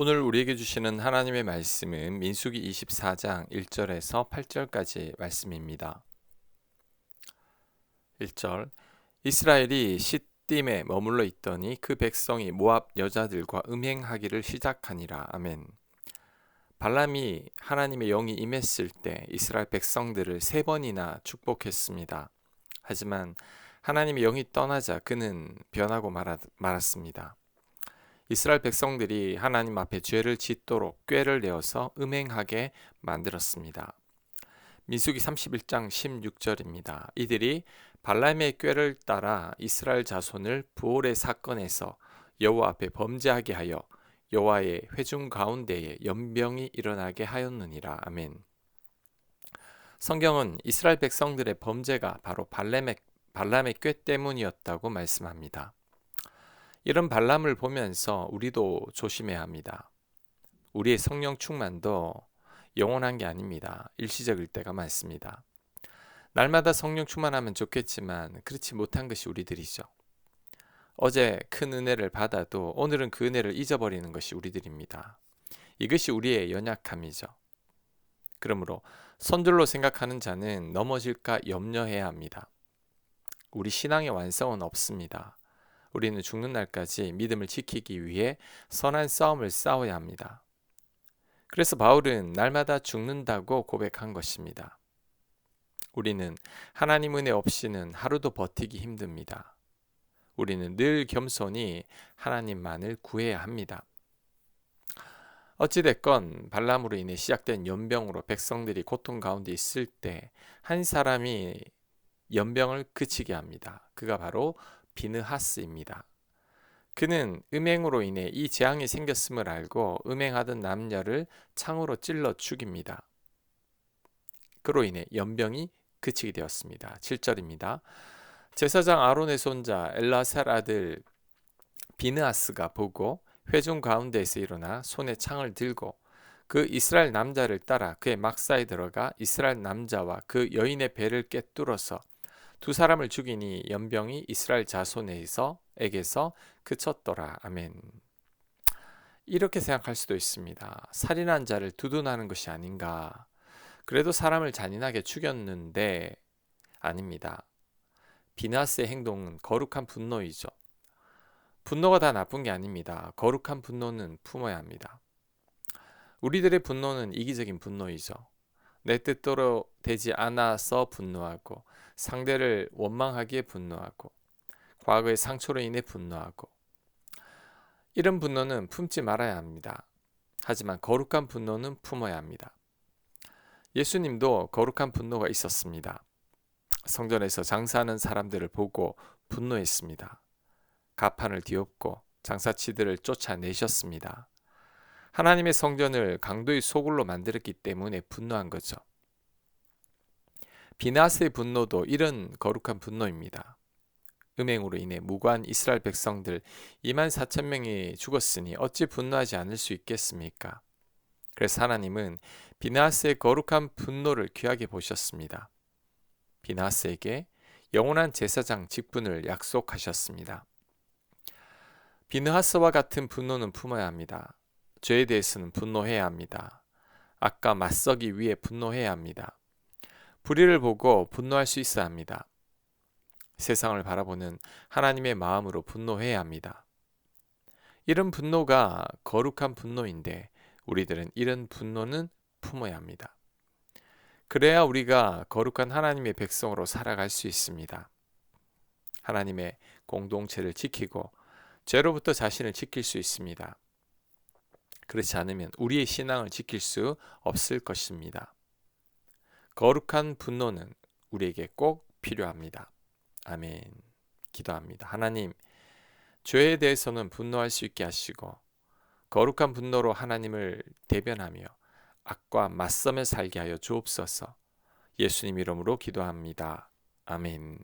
오늘 우리에게 주시는 하나님의 말씀은 민수기 24장 1절에서 8절까지 말씀입니다. 1절 이스라엘이 시딤에 머물러 있더니 그 백성이 모압 여자들과 음행하기를 시작하니라. 아멘. 발람이 하나님의 영이 임했을 때 이스라엘 백성들을 세 번이나 축복했습니다. 하지만 하나님의 영이 떠나자 그는 변하고 말았습니다. 이스라엘 백성들이 하나님 앞에 죄를 짓도록 꾀를 내어서 음행하게 만들었습니다. 민수기 31장 16절입니다. 이들이 발람의 꾀를 따라 이스라엘 자손을 부올의 사건에서 여호와 앞에 범죄하게 하여 여호와의 회중 가운데에 연병이 일어나게 하였느니라. 아멘. 성경은 이스라엘 백성들의 범죄가 바로 발람의 발람의 꾀 때문이었다고 말씀합니다. 이런 발람을 보면서 우리도 조심해야 합니다. 우리의 성령 충만도 영원한 게 아닙니다. 일시적일 때가 많습니다. 날마다 성령 충만하면 좋겠지만 그렇지 못한 것이 우리들이죠. 어제 큰 은혜를 받아도 오늘은 그 은혜를 잊어버리는 것이 우리들입니다. 이것이 우리의 연약함이죠. 그러므로 선줄로 생각하는 자는 넘어질까 염려해야 합니다. 우리 신앙의 완성은 없습니다. 우리는 죽는 날까지 믿음을 지키기 위해 선한 싸움을 싸워야 합니다. 그래서 바울은 날마다 죽는다고 고백한 것입니다. 우리는 하나님 은혜 없이는 하루도 버티기 힘듭니다. 우리는 늘 겸손히 하나님만을 구해야 합니다. 어찌됐건 발람으로 인해 시작된 연병으로 백성들이 고통 가운데 있을 때 한 사람이 연병을 그치게 합니다. 그가 바로 비느하스입니다. 그는 음행으로 인해 이 재앙이 생겼음을 알고 음행하던 남녀를 창으로 찔러 죽입니다. 그로 인해 연병이 그치게 되었습니다. 7절입니다. 제사장 아론의 손자 엘라살 아들 비느하스가 보고 회중 가운데에서 일어나 손에 창을 들고 그 이스라엘 남자를 따라 그의 막사에 들어가 이스라엘 남자와 그 여인의 배를 꿰뚫어서 두 사람을 죽이니 연병이 이스라엘 자손에서 에게서 그쳤더라. 아멘. 이렇게 생각할 수도 있습니다. 살인한 자를 두둔하는 것이 아닌가. 그래도 사람을 잔인하게 죽였는데 아닙니다. 비나스의 행동은 거룩한 분노이죠. 분노가 다 나쁜 게 아닙니다. 거룩한 분노는 품어야 합니다. 우리들의 분노는 이기적인 분노이죠. 내 뜻대로 되지 않아서 분노하고 상대를 원망하기에 분노하고 과거의 상처로 인해 분노하고 이런 분노는 품지 말아야 합니다. 하지만 거룩한 분노는 품어야 합니다. 예수님도 거룩한 분노가 있었습니다. 성전에서 장사하는 사람들을 보고 분노했습니다. 가판을 뒤엎고 장사치들을 쫓아내셨습니다. 하나님의 성전을 강도의 소굴로 만들었기 때문에 분노한 거죠. 비나스의 분노도 이런 거룩한 분노입니다. 음행으로 인해 무관 이스라엘 백성들 2만 4천 명이 죽었으니 어찌 분노하지 않을 수 있겠습니까? 그래서 하나님은 비나스의 거룩한 분노를 귀하게 보셨습니다. 비나스에게 영원한 제사장 직분을 약속하셨습니다. 비느하스와 같은 분노는 품어야 합니다. 죄에 대해서는 분노해야 합니다. 아까 맞서기 위해 분노해야 합니다. 불의를 보고 분노할 수 있어야 합니다. 세상을 바라보는 하나님의 마음으로 분노해야 합니다. 이런 분노가 거룩한 분노인데 우리들은 이런 분노는 품어야 합니다. 그래야 우리가 거룩한 하나님의 백성으로 살아갈 수 있습니다. 하나님의 공동체를 지키고 죄로부터 자신을 지킬 수 있습니다. 그렇지 않으면 우리의 신앙을 지킬 수 없을 것입니다. 거룩한 분노는 우리에게 꼭 필요합니다. 아멘. 기도합니다. 하나님, 죄에 대해서는 분노할 수 있게 하시고 거룩한 분노로 하나님을 대변하며 악과 맞서며 살게 하여 주옵소서. 예수님 이름으로 기도합니다. 아멘.